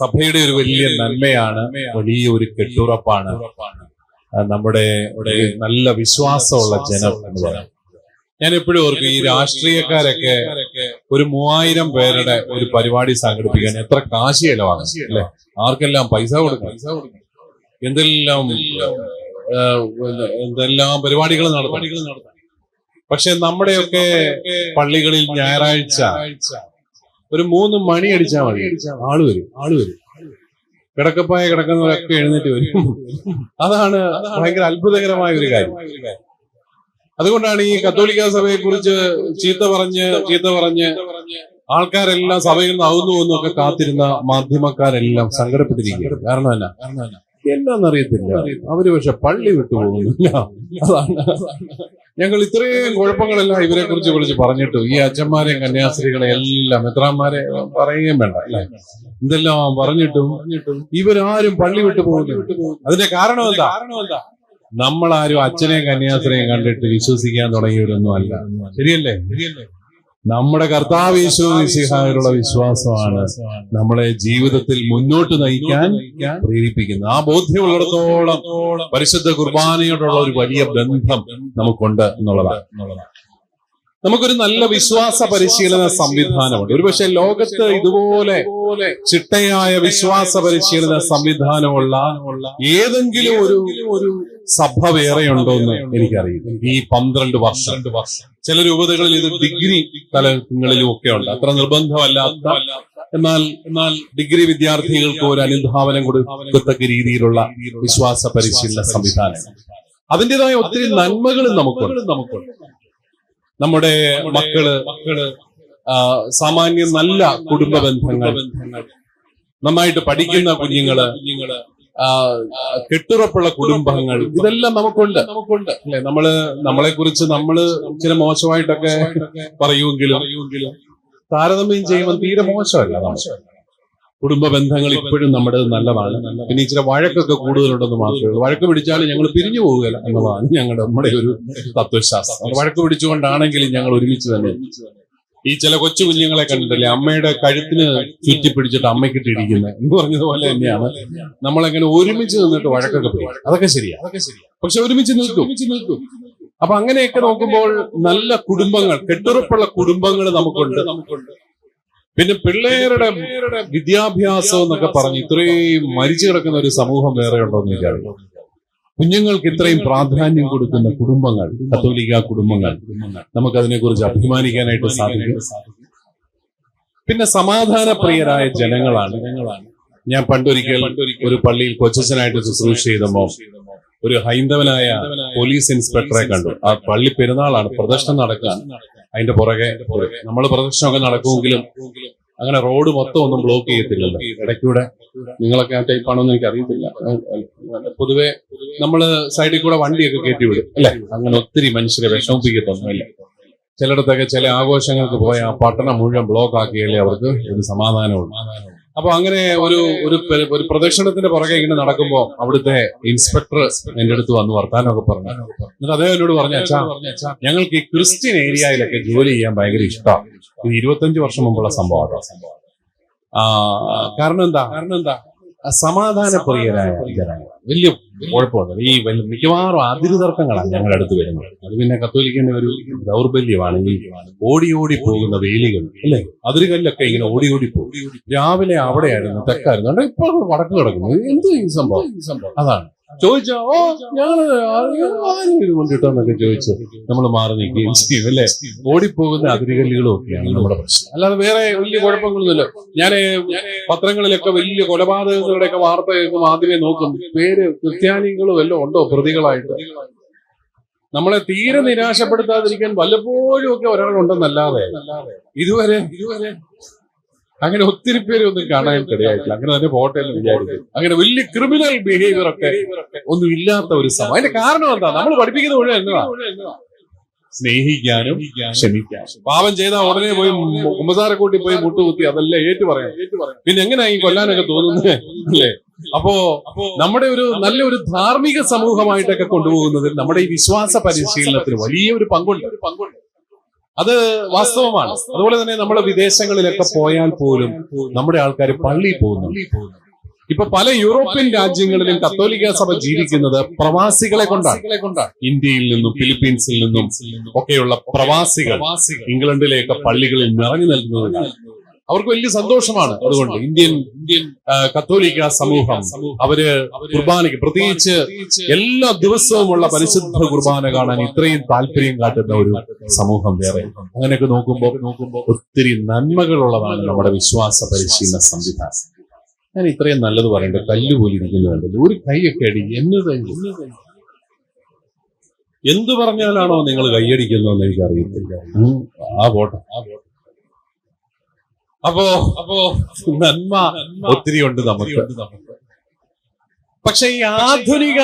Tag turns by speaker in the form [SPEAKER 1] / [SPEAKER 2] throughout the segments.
[SPEAKER 1] സഭയുടെ ഒരു വലിയ നന്മയാണ് വലിയ ഒരു കെട്ടുറപ്പാണ്. നമ്മുടെ നല്ല വിശ്വാസമുള്ള ജനം എന്ന് പറയുന്നത് ഞാൻ എപ്പോഴും ഓർക്കും ഈ രാഷ്ട്രീയക്കാരൊക്കെ ഒരു മൂവായിരം പേരുടെ ഒരു പരിപാടി സംഘടിപ്പിക്കാൻ എത്ര കാശ് ചെലവാണ് അല്ലെ? ആർക്കെല്ലാം പൈസ കൊടുക്കും എന്തെല്ലാം എന്തെല്ലാം പരിപാടികൾ നടത്തും? പക്ഷെ നമ്മുടെയൊക്കെ പള്ളികളിൽ ഞായറാഴ്ച. ഒരു മൂന്ന് മണി അടിച്ചാൽ മതി. ആൾ വരും ആൾ വരും. കിടക്കപ്പായ കിടക്കുന്നവരൊക്കെ എഴുന്നേറ്റ് വരും. അതാണ് ഭയങ്കര അത്ഭുതകരമായ ഒരു കാര്യം. അതുകൊണ്ടാണ് ഈ കത്തോലിക്ക സഭയെ കുറിച്ച് ചീത്ത പറഞ്ഞ് ചീത്ത പറഞ്ഞ് ആൾക്കാരെല്ലാം സഭയിൽ നിന്ന് ആവുന്നു എന്നൊക്കെ കാത്തിരുന്ന മാധ്യമക്കാരെല്ലാം സങ്കടപ്പെട്ടിരിക്കുകയാണ്. കാരണം എന്നാ? എന്നാന്നറിയത്തില്ല അവർ പക്ഷെ പള്ളി വിട്ടു പോകുന്നില്ല. അതാണ് ഞങ്ങൾ ഇത്രയും കുഴപ്പങ്ങളെല്ലാം ഇവരെ കുറിച്ച് വിളിച്ച് പറഞ്ഞിട്ടു ഈ അച്ഛന്മാരെയും കന്യാസ്ത്രീകളെ എല്ലാം മെത്രാന്മാരെ പറയുകയും വേണ്ട അല്ലെ? എന്തെല്ലാം പറഞ്ഞിട്ടും ഇവരാരും പള്ളി വിട്ടു പോകുന്നു അതിന്റെ കാരണം എന്താ? നമ്മളാരും അച്ഛനെയും കന്യാസ്ത്രീയും കണ്ടിട്ട് വിശ്വസിക്കാൻ തുടങ്ങിയവരൊന്നും അല്ല. ശരിയല്ലേ? നമ്മുടെ കർത്താവ് യേശു മിശിഹായിലുള്ള വിശ്വാസമാണ്. നമ്മളെ ജീവിതത്തിൽ മുന്നോട്ട് നയിക്കാൻ പ്രേരിപ്പിക്കുന്നത് ആ ബോധ്യമുള്ളിടത്തോളം പരിശുദ്ധ കുർബാനയോടുള്ള ഒരു വലിയ ബന്ധം നമുക്കുണ്ട് എന്നുള്ളതാണ്. നമുക്കൊരു നല്ല വിശ്വാസ പരിശീലന സംവിധാനമുണ്ട്. ഒരുപക്ഷെ ലോകത്ത് ഇതുപോലെ ചിട്ടയായ വിശ്വാസ പരിശീലന സംവിധാനമുള്ള ഏതെങ്കിലും ഒരു ഒരു സഭ വേറെയുണ്ടോ എന്ന് എനിക്കറിയില്ല. ഈ പന്ത്രണ്ട് വർഷം. രണ്ട് വർഷം. ചില രൂപതകളിൽ ഇത് ഡിഗ്രി തലങ്ങളിലും ഒക്കെ ഉണ്ട് അത്ര നിർബന്ധമല്ലാത്ത എന്നാൽ എന്നാൽ ഡിഗ്രി വിദ്യാർത്ഥികൾക്ക് ഒരു അനുധാവനം കൊടുക്കത്തക്ക രീതിയിലുള്ള വിശ്വാസ പരിശീലന സംവിധാനം അതിന്റെതായ ഒത്തിരി നന്മകളും നമുക്കുണ്ട്. നമുക്കുണ്ട് നമ്മുടെ മക്കൾ മക്കൾ സാമാന്യം നല്ല കുടുംബ ബന്ധങ്ങൾ നന്നായിട്ട് പഠിക്കുന്ന കുഞ്ഞുങ്ങൾ ആ, കെട്ടുറപ്പുള്ള കുടുംബങ്ങൾ. ഇതെല്ലാം നമുക്കുണ്ട്. നമുക്കുണ്ട് അല്ലെ? നമ്മൾ നമ്മളെ കുറിച്ച് നമ്മൾ ചില മോശമായിട്ടൊക്കെ പറയുമെങ്കിലും താരതമ്യം ചെയ്യുമ്പോൾ തീരെ മോശമല്ല കുടുംബ ബന്ധങ്ങൾ ഇപ്പോഴും നമ്മുടെ നല്ലതാണ്. പിന്നെ ഇച്ചിരി വഴക്കൊക്കെ കൂടുതലുണ്ടെന്ന് മാത്രമേ ഉള്ളൂ. വഴക്ക് പിടിച്ചാൽ ഞങ്ങൾ പിരിഞ്ഞു പോവുകയല്ല എന്നുള്ളതാണ് ഞങ്ങളുടെ നമ്മുടെ ഒരു തത്വശാസ്ത്രം. വഴക്ക് പിടിച്ചുകൊണ്ടാണെങ്കിലും ഞങ്ങൾ ഒരുമിച്ച് തന്നെ ഈ ചില കൊച്ചു കുഞ്ഞുങ്ങളെ കണ്ടിട്ടില്ലേ? അമ്മയുടെ കഴുത്തിന് ചുറ്റി പിടിച്ചിട്ട് അമ്മയ്ക്കിട്ടിരിക്കുന്നത് എന്ന് പറഞ്ഞതുപോലെ തന്നെയാണ്. നമ്മളെങ്ങനെ ഒരുമിച്ച് നിന്നിട്ട് വഴക്കൊക്കെ പോയി അതൊക്കെ ശരിയാ. അതൊക്കെ ശരിയാ പക്ഷെ ഒരുമിച്ച് നിൽക്കും. നിൽക്കും അപ്പൊ അങ്ങനെയൊക്കെ നോക്കുമ്പോൾ നല്ല കുടുംബങ്ങൾ കെട്ടുറപ്പുള്ള കുടുംബങ്ങൾ നമുക്കുണ്ട്. നമുക്കുണ്ട് പിന്നെ പിള്ളേരുടെ വിദ്യാഭ്യാസം എന്നൊക്കെ പറഞ്ഞ് ഇത്രയും മരിച്ചു കിടക്കുന്ന ഒരു സമൂഹം വേറെ ഉണ്ടോ എന്ന് എനിക്കറിയാം കുഞ്ഞുങ്ങൾക്ക് ഇത്രയും പ്രാധാന്യം കൊടുക്കുന്ന കുടുംബങ്ങൾ കത്തോലിക്ക കുടുംബങ്ങൾ നമുക്കതിനെ കുറിച്ച് അഭിമാനിക്കാനായിട്ട് സാധിക്കും. പിന്നെ സമാധാന പ്രിയരായ ജനങ്ങളാണ്. ഞാൻ പണ്ടൊരിക്കൽ ഒരു പള്ളിയിൽ കൊച്ചനായിട്ട് ശുശ്രൂഷ ചെയ്തമോ ഒരു ഹൈന്ദവനായ പോലീസ് ഇൻസ്പെക്ടറെ കണ്ടു. ആ പള്ളി പെരുന്നാളാണ് പ്രദർശനം നടക്കാൻ അതിന്റെ പുറകെ നമ്മൾ പ്രദർശനമൊക്കെ നടക്കുമെങ്കിലും അങ്ങനെ റോഡ് മൊത്തം ഒന്നും ബ്ലോക്ക് ചെയ്യത്തില്ലല്ലോ. ഇടയ്ക്കൂടെ നിങ്ങളൊക്കെ ആ ടൈപ്പാണോ എന്ന് എനിക്ക് അറിയത്തില്ല പൊതുവെ നമ്മൾ സൈഡിൽ കൂടെ വണ്ടിയൊക്കെ കയറ്റി വിടും അല്ലെ? അങ്ങനെ ഒത്തിരി മനുഷ്യരെ വിഷമിപ്പിക്കത്തൊന്നുമില്ല ചിലയിടത്തൊക്കെ ചില ആഘോഷങ്ങൾക്ക് പോയ ആ പട്ടണം മുഴുവൻ ബ്ലോക്ക് ആക്കിയാലേ അവർക്ക് ഒരു സമാധാനമുള്ളൂ. അപ്പൊ അങ്ങനെ ഒരു ഒരു ഒരു പ്രദക്ഷിണത്തിന്റെ പുറകെ ഇങ്ങനെ നടക്കുമ്പോ അവിടുത്തെ ഇൻസ്പെക്ടർ എന്റെ അടുത്ത് വന്ന് വർത്താനമൊക്കെ പറഞ്ഞു. എന്നിട്ട് അദ്ദേഹം എന്നോട് പറഞ്ഞു അച്ഛാ ഞങ്ങൾക്ക് ഈ ക്രിസ്ത്യൻ ഏരിയയിലൊക്കെ ജോലി ചെയ്യാൻ ഭയങ്കര ഇഷ്ടമാണ് ഇത് ഇരുപത്തഞ്ച് വർഷം മുമ്പുള്ള സംഭവമാണ് കാരണം എന്താ? കാരണം എന്താ സമാധാനപ്രിയരായ വലിയ കുഴപ്പമൊന്നുമില്ല. ഈ മിക്കവാറും അതിരുതർക്കങ്ങളാണ് ഞങ്ങളുടെ അടുത്ത് വരുന്നത്. അത് പിന്നെ കത്തോലിക്കന്റെ ഒരു ദൗർബല്യമാണ് ഈ ഓടി ഓടി പോകുന്ന വേലികൾ അല്ലേ? അതിരുകളിലൊക്കെ ഇങ്ങനെ ഓടി ഓടി പോകും. രാവിലെ അവിടെയായിരുന്നു തെക്കായിരുന്നു. ഇപ്പോൾ വടക്ക് കിടക്കുന്നു. എന്ത് ഈ സംഭവം? അതാണ്. ചോദിച്ചോ? ഓ ഞങ്ങൾ കൊണ്ടിട്ടോന്നൊക്കെ ചോദിച്ചു? നമ്മൾ മാറി നിൽക്കുകയും ചെയ്യും അല്ലെ? ഓടിപ്പോകുന്ന അതിരുകല്ലുകളും ഒക്കെയാണ് നമ്മുടെ പ്രശ്നം. അല്ലാതെ വേറെ വലിയ കുഴപ്പങ്ങളൊന്നുമില്ല. ഞാൻ പത്രങ്ങളിലൊക്കെ വലിയ കൊലപാതകങ്ങളുടെയൊക്കെ വാർത്ത കേൾക്കുമ്പോൾ ആദ്യമേ നോക്കും പേര് ക്രിസ്ത്യാനികളും എല്ലാം ഉണ്ടോ പ്രതികളായിട്ട്? നമ്മളെ തീരെ നിരാശപ്പെടുത്താതിരിക്കാൻ വല്ലപ്പോഴും ഒക്കെ ഒരാളുണ്ടെന്നല്ലാതെ. ഇതുവരെ ഇതുവരെ അങ്ങനെ ഒത്തിരി പേര് ഒന്നും കാണാൻ ഇടയായിട്ടില്ല അങ്ങനെ തന്നെ പോട്ടെ എന്ന് വിചാരിക്കും അങ്ങനെ വലിയ ക്രിമിനൽ ബിഹേവിയർ ഒക്കെ ഒന്നും ഇല്ലാത്ത ഒരു സമയം. അതിന്റെ കാരണം എന്താ? നമ്മൾ പഠിപ്പിക്കുന്ന മുഴുവൻ എന്നതാ സ്നേഹിക്കാനും ക്ഷമിക്കാനും. പാപം ചെയ്താൽ ഉടനെ പോയി കുമ്പസാര കൂട്ടി പോയി മുട്ടുകുത്തി അതെല്ലാം ഏറ്റു പറയാം. പിന്നെ എങ്ങനെയാ ഈ കൊല്ലാനൊക്കെ തോന്നുന്നത് അല്ലേ? അപ്പോ നമ്മുടെ ഒരു നല്ല ഒരു ധാർമ്മിക സമൂഹമായിട്ടൊക്കെ കൊണ്ടുപോകുന്നതിൽ നമ്മുടെ ഈ വിശ്വാസ പരിശീലനത്തിന് വലിയൊരു പങ്കുണ്ട് പങ്കുണ്ട്. അത് വാസ്തവമാണ്. അതുപോലെ തന്നെ നമ്മൾ വിദേശങ്ങളിലൊക്കെ പോയാൽ പോലും നമ്മുടെ ആൾക്കാർ പള്ളിയിൽ പോകുന്നു. ഇപ്പൊ പല യൂറോപ്യൻ രാജ്യങ്ങളിലും കത്തോലിക്ക സഭ ജീവിക്കുന്നത് പ്രവാസികളെ കൊണ്ടാണ്. ഇന്ത്യയിൽ നിന്നും ഫിലിപ്പീൻസിൽ നിന്നും ഒക്കെയുള്ള പ്രവാസികൾ ഇംഗ്ലണ്ടിലെയൊക്കെ പള്ളികളിൽ നിറഞ്ഞു നിൽക്കുന്നത് അവർക്ക് വലിയ സന്തോഷമാണ്. അതുകൊണ്ട് ഇന്ത്യൻ ഇന്ത്യൻ കത്തോലിക്ക സമൂഹം അവർ കുർബാനയ്ക്ക് പ്രത്യേകിച്ച് എല്ലാ ദിവസവുമുള്ള പരിശുദ്ധ കുർബാന കാണാൻ ഇത്രയും താല്പര്യം കാട്ടുന്ന ഒരു സമൂഹം വേറെ. അങ്ങനെയൊക്കെ നോക്കുമ്പോൾ നോക്കുമ്പോൾ ഒത്തിരി നന്മകളുള്ളതാണ് നമ്മുടെ വിശ്വാസ പരിശീലന സംവിധാനം. ഞാൻ ഇത്രയും നല്ലത് പറയണ്ട കല്ലുപോലെ ഇരിക്കുന്നുണ്ടല്ലോ ഒരു കൈയൊക്കെ അടി എന്നത് എന്ത് പറഞ്ഞാലാണോ നിങ്ങൾ കൈയടിക്കുന്നതെന്ന് എനിക്ക് അറിയത്തില്ല ഉം, ആ പോട്ടെ. ആ പോട്ടെ. അപ്പോ അപ്പോ നന്മ ഒത്തിരി ഉണ്ട് നമുക്ക്. പക്ഷെ ഈ ആധുനിക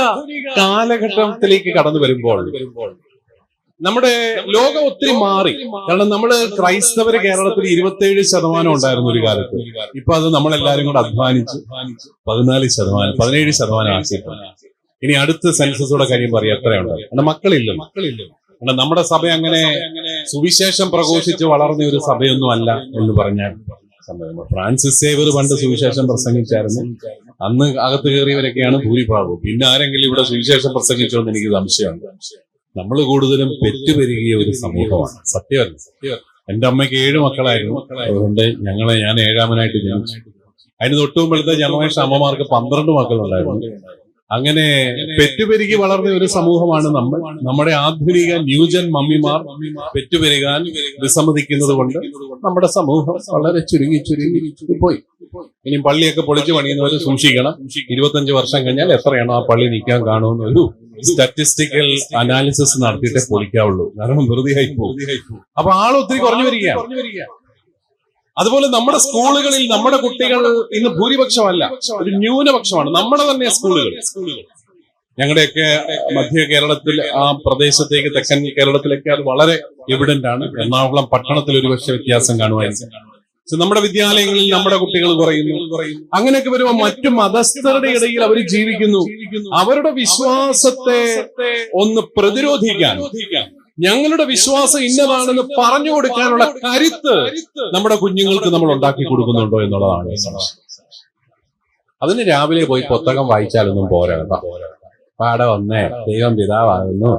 [SPEAKER 1] കാലഘട്ടത്തിലേക്ക് കടന്നു വരുമ്പോൾ നമ്മുടെ ലോകം ഒത്തിരി മാറി. കാരണം നമ്മൾ ക്രൈസ്തവര് കേരളത്തിൽ ഇരുപത്തിയേഴ് ശതമാനം ഉണ്ടായിരുന്നു ഒരു കാലത്ത്. ഇപ്പൊ അത് നമ്മളെല്ലാരും കൂടെ അധ്വാനിച്ച് പതിനാല് ശതമാനം പതിനേഴ് ശതമാനം ആക്കിയിട്ടുണ്ട് ഇനി അടുത്ത സെൻസസോടെ കാര്യം പറയാം. എത്രയുണ്ട്? കാരണം മക്കളില്ല മക്കളില്ല കാരണം നമ്മുടെ സഭ അങ്ങനെ സുവിശേഷം പ്രഘോഷിച്ച് വളർന്ന ഒരു സഭയൊന്നും അല്ല എന്ന് പറഞ്ഞാൽ. ഫ്രാൻസിസ് സേവർ പണ്ട് സുവിശേഷം പ്രസംഗിച്ചായിരുന്നു. അന്ന് അകത്ത് കയറിയവരൊക്കെയാണ് ഭൂരിഭാഗവും. പിന്നെ ആരെങ്കിലും ഇവിടെ സുവിശേഷം പ്രസംഗിച്ചോ എന്ന് എനിക്ക് സംശയമാണ്. നമ്മൾ കൂടുതലും പെറ്റുപെരുകിയ ഒരു സമൂഹമാണ്. സത്യമല്ല. എന്റെ അമ്മയ്ക്ക് ഏഴ് മക്കളായിരുന്നു. അതുകൊണ്ട് ഞങ്ങളെ ഞാൻ ഏഴാമനായിട്ട് ജനിച്ചു. അതിന് തൊട്ടു ജനറേഷൻ അമ്മമാർക്ക് പന്ത്രണ്ട് മക്കളുണ്ടായിരുന്നു. അങ്ങനെ പെറ്റുപെരുകി വളർന്ന ഒരു സമൂഹമാണ് നമ്മൾ. നമ്മുടെ ആധുനിക ന്യൂജൻ മമ്മിമാർ പെറ്റുപെരുകാൻ വിസമ്മതിക്കുന്നത് കൊണ്ട് നമ്മുടെ സമൂഹം വളരെ ചുരുങ്ങി ചുരുങ്ങി പോയി. ഇനി പള്ളിയൊക്കെ പൊളിച്ചു പണിയുന്നവർ സൂക്ഷിക്കണം. ഇരുപത്തഞ്ച് വർഷം കഴിഞ്ഞാൽ എത്രയാണ് ആ പള്ളി നിൽക്കാൻ കാണുമെന്ന് ഒരു സ്റ്റാറ്റിസ്റ്റിക്കൽ അനാലിസിസ് നടത്തിയിട്ടേ പൊളിക്കാവുള്ളൂ. കാരണം വെറുതെ ആയി പോകും. അപ്പൊ ആൾ ഒത്തിരി കുറഞ്ഞു വരികയാണ്. അതുപോലെ നമ്മുടെ സ്കൂളുകളിൽ നമ്മുടെ കുട്ടികൾ ഇന്ന് ഭൂരിപക്ഷമല്ല ഒരു ന്യൂനപക്ഷമാണ്. നമ്മുടെ തന്നെ സ്കൂളുകൾ. ഞങ്ങളുടെയൊക്കെ മധ്യ കേരളത്തിൽ ആ പ്രദേശത്തേക്ക് തെക്കൻ കേരളത്തിലേക്ക് അത് വളരെ എവിഡന്റ് ആണ്. എറണാകുളം പട്ടണത്തിൽ ഒരു പക്ഷെ വ്യത്യാസം കാണുമായിരിക്കും. നമ്മുടെ വിദ്യാലയങ്ങളിൽ നമ്മുടെ കുട്ടികൾ കുറയുന്നു. അങ്ങനെയൊക്കെ വരുമ്പോൾ മറ്റു മതസ്ഥരുടെ ഇടയിൽ അവർ ജീവിക്കുന്നു. അവരുടെ വിശ്വാസത്തെ ഒന്ന് പ്രതിരോധിക്കാൻ. ഞങ്ങളുടെ വിശ്വാസം ഇന്നതാണെന്ന് പറഞ്ഞു കൊടുക്കാനുള്ള കരുത്ത് നമ്മുടെ കുഞ്ഞുങ്ങൾക്ക് നമ്മൾ ഉണ്ടാക്കി കൊടുക്കുന്നുണ്ടോ എന്നുള്ളതാണ് അതിന് രാവിലെ പോയി പുസ്തകം വായിച്ചാലൊന്നും പോരാ പാടെ വന്നേ ദൈവം പിതാവാകുന്നു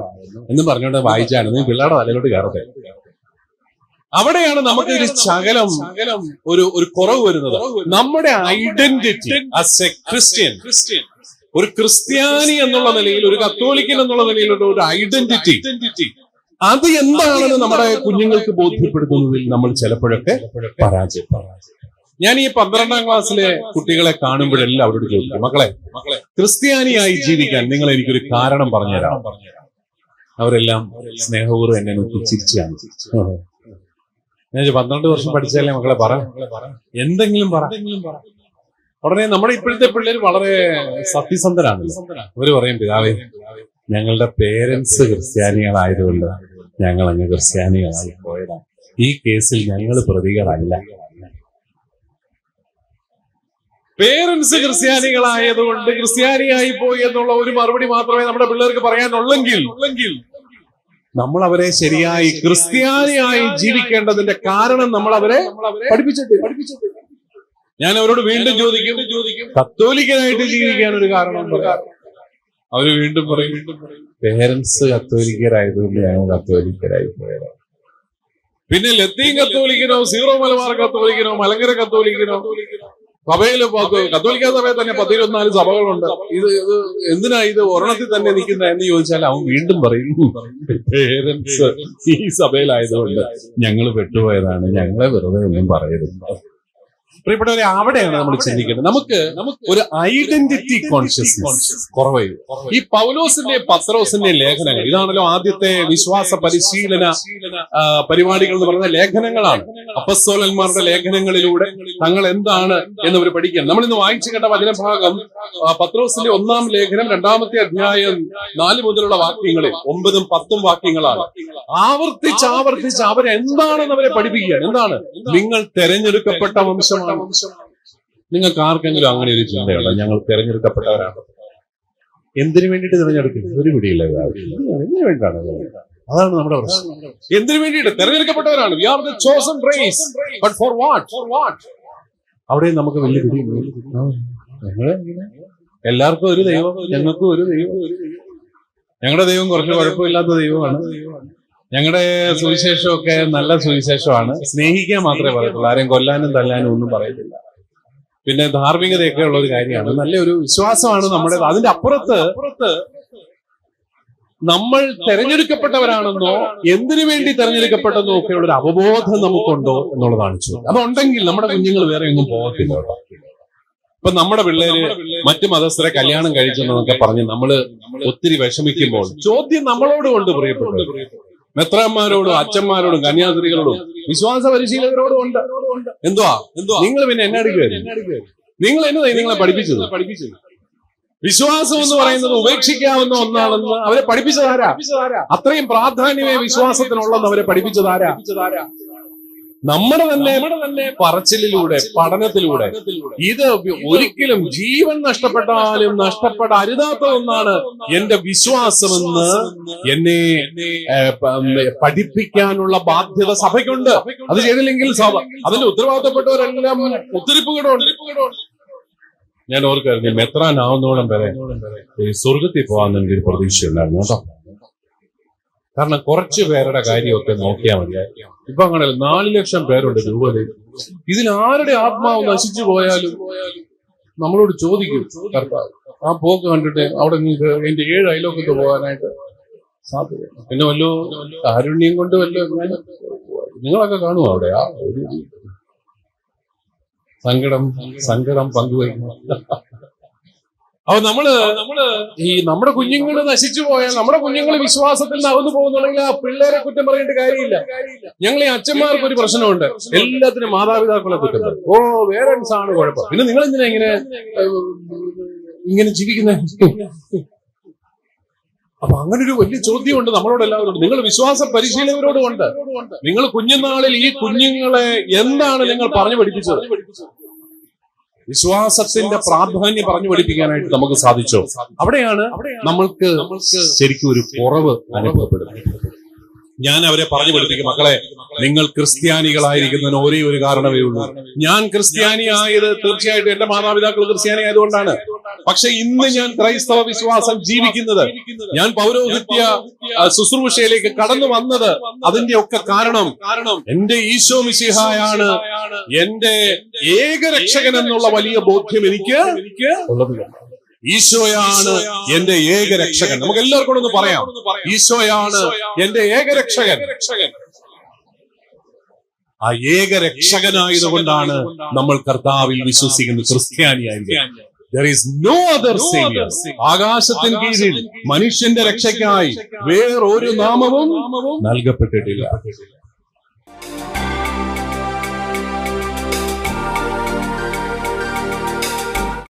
[SPEAKER 1] എന്ന് പറഞ്ഞുകൊണ്ട് വായിച്ചാണ്. നീ പിള്ളേരുടെ തലയിലോട്ട് കയറട്ടെ. അവിടെയാണ് നമുക്ക് ഒരു ശകലം ഒരു ഒരു കുറവ് വരുന്നത്. നമ്മുടെ ഐഡന്റിറ്റി ആസ് എ ക്രിസ്ത്യൻ ഒരു ക്രിസ്ത്യാനി എന്നുള്ള നിലയിൽ ഒരു കത്തോലിക്കൻ എന്നുള്ള നിലയിലുള്ള ഒരു ഐഡന്റിറ്റി അത് എന്താണെന്ന് നമ്മുടെ കുഞ്ഞുങ്ങൾക്ക് ബോധ്യപ്പെടുത്തുന്നതിൽ നമ്മൾ ചിലപ്പോഴൊക്കെ പരാജയം ഞാൻ ഈ പന്ത്രണ്ടാം ക്ലാസ്സിലെ കുട്ടികളെ കാണുമ്പോഴെല്ലാം അവരോട് ചോദിക്കും മക്കളെ മക്കളെ ക്രിസ്ത്യാനിയായി ജീവിക്കാൻ നിങ്ങൾ എനിക്കൊരു കാരണം പറഞ്ഞുതരാം. അവരെല്ലാം സ്നേഹപൂർവം എന്നെ നോക്കി ചിരിച്ചാണ്. ഞാൻ പന്ത്രണ്ട് വർഷം പഠിച്ചാലേ മക്കളെ? പറ. എന്തെങ്കിലും പറ. ഉടനെ നമ്മുടെ ഇപ്പോഴത്തെ പിള്ളേർ വളരെ സത്യസന്ധരാണ്. അവർ പറയും പിതാവേ ഞങ്ങളുടെ പേരൻസ് ക്രിസ്ത്യാനികളായതുകൊണ്ട് ഞങ്ങൾ അങ്ങ് ക്രിസ്ത്യാനികളായി പോയതാണ്. ഈ കേസിൽ ഞങ്ങൾ പ്രതികളല്ല. പേരൻസ് ക്രിസ്ത്യാനികളായതുകൊണ്ട് ക്രിസ്ത്യാനിയായി പോയി എന്നുള്ള ഒരു മറുപടി മാത്രമേ നമ്മുടെ പിള്ളേർക്ക് പറയാനുള്ളെങ്കിൽ നമ്മൾ അവരെ ശരിയായി ക്രിസ്ത്യാനിയായി ജീവിക്കേണ്ടതിന്റെ കാരണം നമ്മൾ അവരെ പഠിപ്പിച്ചിട്ട് പഠിപ്പിച്ചിട്ട് ഞാൻ അവരോട് വീണ്ടും ചോദിക്കും. ചോദിക്കും കത്തോലിക്കനായിട്ട് ജീവിക്കാൻ ഒരു കാരണം അവർ വീണ്ടും പറയും. പേരൻസ് കത്തോലിക്കരായതുകൊണ്ട് ഞങ്ങൾ കത്തോലിക്കരായി പോയത് പിന്നെ ലത്തീൻ കത്തോലിക്കനോ സീറോ മലബാർ കത്തോലിക്കനോ മലങ്കര കത്തോലിക്കനോ സഭയിൽ കത്തോലിക്ക സഭയിൽ തന്നെ പത്തിരുപത്തിനാല് സഭകളുണ്ട്. ഇത് ഇത് എന്തിനാ ഇത് ഒരെണ്ണത്തിൽ തന്നെ നിൽക്കുന്ന എന്ന് ചോദിച്ചാൽ അവൻ വീണ്ടും പറയും പേരൻസ് ഈ സഭയിലായതുകൊണ്ട് ഞങ്ങൾ പെട്ടുപോയതാണ്. ഞങ്ങളെ വെറുതെ ഒന്നും പറയരുത്. പ്രിയപ്പെട്ടവരെ അവിടെയാണ് നമ്മൾ ചിന്തിക്കേണ്ടത് നമുക്ക് ഒരു ഐഡന്റിറ്റി കോൺഷ്യസ്നസ് കുറവായി ഈ പൗലോസിന്റെ പത്രോസിന്റെ ലേഖനങ്ങൾ ഇതാണല്ലോ ആദ്യത്തെ വിശ്വാസ പരിശീലന പരിപാടികൾ എന്ന് പറയുന്ന ലേഖനങ്ങളാണ്. അപ്പസ്തോലന്മാരുടെ ലേഖനങ്ങളിലൂടെ തങ്ങൾ എന്താണ് എന്നവർ പഠിക്കണം നമ്മൾ ഇന്ന് വായിച്ചു കേട്ട വചനഭാഗം പത്രോസിന്റെ ഒന്നാം ലേഖനം രണ്ടാമത്തെ അധ്യായം നാല് മുതലുള്ള വാക്യങ്ങളിൽ ഒമ്പതും പത്തും വാക്യങ്ങളാണ്. ആവർത്തിച്ച് ആവർത്തിച്ച് അവരെന്താണെന്ന് അവരെ പഠിപ്പിക്കുകയാണ്? എന്താണ്? നിങ്ങൾ തെരഞ്ഞെടുക്കപ്പെട്ട നിങ്ങൾക്ക് ആർക്കെങ്കിലും അങ്ങനെ ഒരു ചിന്തയുള്ള ഞങ്ങൾ തിരഞ്ഞെടുക്കപ്പെട്ടവരാണ്. എന്തിനു വേണ്ടിട്ട് തിരഞ്ഞെടുക്കും ഒരു പിടിയില്ല എന്തിനു വേണ്ടിയിട്ടാണ് അതാണ് നമ്മുടെ പ്രശ്നം. എന്തിനു വേണ്ടിയിട്ട്? തിരഞ്ഞെടുക്കപ്പെട്ടവരാണ്. We are the chosen race but for what for what അവിടെ നമുക്ക് വലിയ പിടി എല്ലാവർക്കും ഒരു ദൈവം. ഞങ്ങൾക്കും ഒരു ദൈവം. ഞങ്ങളുടെ ദൈവം കുറച്ച് കുഴപ്പമില്ലാത്ത ദൈവമാണ്. ഞങ്ങളുടെ സുവിശേഷമൊക്കെ നല്ല സുവിശേഷമാണ്. സ്നേഹിക്കാൻ മാത്രമേ പറയത്തുള്ളൂ ആരെയും കൊല്ലാനും തല്ലാനും ഒന്നും പറയത്തില്ല. പിന്നെ ധാർമ്മികതയൊക്കെ ഉള്ള ഒരു കാര്യമാണ്. നല്ലൊരു വിശ്വാസമാണ് നമ്മുടെ അതിന്റെ അപ്പുറത്ത് നമ്മൾ തെരഞ്ഞെടുക്കപ്പെട്ടവരാണെന്നോ എന്തിനു വേണ്ടി തെരഞ്ഞെടുക്കപ്പെട്ടെന്നോ ഒക്കെയുള്ള ഒരു അവബോധം നമുക്കുണ്ടോ എന്നുള്ളതാണ് ചോദ്യം. അതുണ്ടെങ്കിൽ നമ്മുടെ കുഞ്ഞുങ്ങൾ വേറെ എങ്ങും പോകത്തില്ല. ഇപ്പൊ നമ്മുടെ പിള്ളേര് മറ്റു മതസ്ഥരെ കല്യാണം കഴിച്ചെന്നൊക്കെ പറഞ്ഞ് നമ്മൾ ഒത്തിരി വിഷമിക്കുമ്പോൾ ചോദ്യം നമ്മളോട് കൊണ്ട് പ്രിയപ്പെട്ടു മെത്രാന്മാരോടും അച്ഛന്മാരോടും കന്യാസ്ത്രീകളോടും വിശ്വാസ പരിശീലകരോടും ഉണ്ട്. എന്തുവാ? എന്തുവാ? നിങ്ങൾ പിന്നെ എന്നെ അടുക്കുകയായിരുന്നു നിങ്ങൾ എന്നതായി നിങ്ങളെ പഠിപ്പിച്ചത്? പഠിപ്പിച്ചത് വിശ്വാസം എന്ന് പറയുന്നത് ഉപേക്ഷിക്കാവുന്ന ഒന്നാണെന്ന് അവരെ പഠിപ്പിച്ചതാരാ? അത്രയും പ്രാധാന്യമേ വിശ്വാസത്തിനുള്ളെന്ന് അവരെ പഠിപ്പിച്ചതാരാ? നമ്മുടെ തന്നെ പറച്ചിലൂടെ പറച്ചിലിലൂടെ പഠനത്തിലൂടെ. ഇത് ഒരിക്കലും ജീവൻ നഷ്ടപ്പെട്ടാലും നഷ്ടപ്പെടരുതാത്ത ഒന്നാണ് എന്റെ വിശ്വാസമെന്ന് എന്നെ പഠിപ്പിക്കാനുള്ള ബാധ്യത സഭയ്ക്കുണ്ട്. അത് ചെയ്തില്ലെങ്കിൽ സഭ അതിന്റെ ഉത്തരവാദിത്തപ്പെട്ടവരെല്ലാം ഒത്തിരിപ്പുകളുണ്ട്. ഞാൻ ഓർക്കായിരുന്നു മെത്രാനാവുന്നോളം വരെ സ്വർഗത്തിൽ പോകാൻ എനിക്കൊരു പ്രതീക്ഷയുണ്ടായിരുന്നു കേട്ടോ. കാരണം കുറച്ച് പേരുടെ കാര്യമൊക്കെ നോക്കിയാൽ മതി. ഇപ്പൊ അങ്ങനെ നാല് ലക്ഷം പേരുണ്ട് രൂപതയിൽ ഇതിൽ ആരുടെ ആത്മാവ് നശിച്ചു പോയാലും നമ്മളോട് ചോദിക്കും കർത്താവ് ആ പോക്ക് കണ്ടിട്ട് അവിടെ നിങ്ങൾക്ക് എന്റെ ഏഴ് അയലോക്കത്ത് പോകാനായിട്ട് സാധ്യത. പിന്നെ വല്ലോ കാരുണ്യം കൊണ്ട് വല്ലോ നിങ്ങളൊക്കെ കാണുമോ അവിടെ? ആ ഒരു സങ്കടം സങ്കടം പങ്കുവയ്ക്കുന്നു അപ്പൊ നമ്മൾ നമ്മൾ ഈ നമ്മുടെ കുഞ്ഞുങ്ങൾ നശിച്ചു പോയാൽ നമ്മുടെ കുഞ്ഞുങ്ങൾ വിശ്വാസത്തിൽ അകന്നു പോകുന്നുണ്ടെങ്കിൽ ആ പിള്ളേരെ കുറ്റം പറയേണ്ട കാര്യമില്ല. ഞങ്ങൾ ഈ അച്ഛന്മാർക്ക് ഒരു പ്രശ്നമുണ്ട്. എല്ലാത്തിനും മാതാപിതാക്കളെ കുറ്റം ഓ പേരൻസ് ആണ് കുഴപ്പം. പിന്നെ നിങ്ങൾ എന്തിനാ ഇങ്ങനെ ഇങ്ങനെ ജീവിക്കുന്നത് അപ്പൊ അങ്ങനെ ഒരു വലിയ ചോദ്യമുണ്ട് നമ്മളോട് എല്ലാവരോടും. നിങ്ങൾ വിശ്വാസ പരിശീലകരോടും ഉണ്ട്. നിങ്ങൾ കുഞ്ഞുനാളിൽ ഈ കുഞ്ഞുങ്ങളെ എന്താണ് നിങ്ങൾ പറഞ്ഞു പഠിപ്പിച്ചത്? വിശ്വാസത്തിന്റെ പ്രാധാന്യം പറഞ്ഞു പഠിപ്പിക്കാനായിട്ട് നമുക്ക് സാധിച്ചു? അവിടെയാണ് നമ്മൾക്ക് ശരിക്കും ഒരു കുറവ് അനുഭവപ്പെടുന്നത്. ഞാൻ അവരെ പറഞ്ഞു പഠിപ്പിക്കും മക്കളെ നിങ്ങൾ ക്രിസ്ത്യാനികളായിരിക്കുന്നതിന് ഒരേ ഒരു കാരണമേ ഉള്ളൂ. ഞാൻ ക്രിസ്ത്യാനിയായത് തീർച്ചയായിട്ടും എന്റെ മാതാപിതാക്കൾ ക്രിസ്ത്യാനി ആയതുകൊണ്ടാണ്. പക്ഷെ ഇന്ന് ഞാൻ ക്രൈസ്തവ വിശ്വാസം ജീവിക്കുന്നത്. ഞാൻ പൗരോഹിത്യ ശുശ്രൂഷയിലേക്ക് കടന്നു വന്നത് അതിന്റെ ഒക്കെ കാരണം കാരണം എന്റെ ഈശോ മിശിഹായാണ് എന്റെ ഏകരക്ഷകൻ എന്നുള്ള വലിയ ബോധ്യം എനിക്ക് ഉള്ളത് ഈശോയാണ് എന്റെ ഏകരക്ഷകൻ. നമുക്ക് എല്ലാവർക്കും ഒന്ന് പറയാം. ഈശോയാണ് എന്റെ ഏകരക്ഷകൻ. ആ ഏകരക്ഷകനായതുകൊണ്ടാണ് നമ്മൾ കർത്താവിൽ വിശ്വസിക്കുന്നത്. ക്രിസ്ത്യാനിയായിരിക്കും ആകാശത്തിന് കീഴിൽ മനുഷ്യന്റെ രക്ഷയ്ക്കായി വേറൊരു നാമവും നൽകപ്പെട്ടിട്ടില്ല.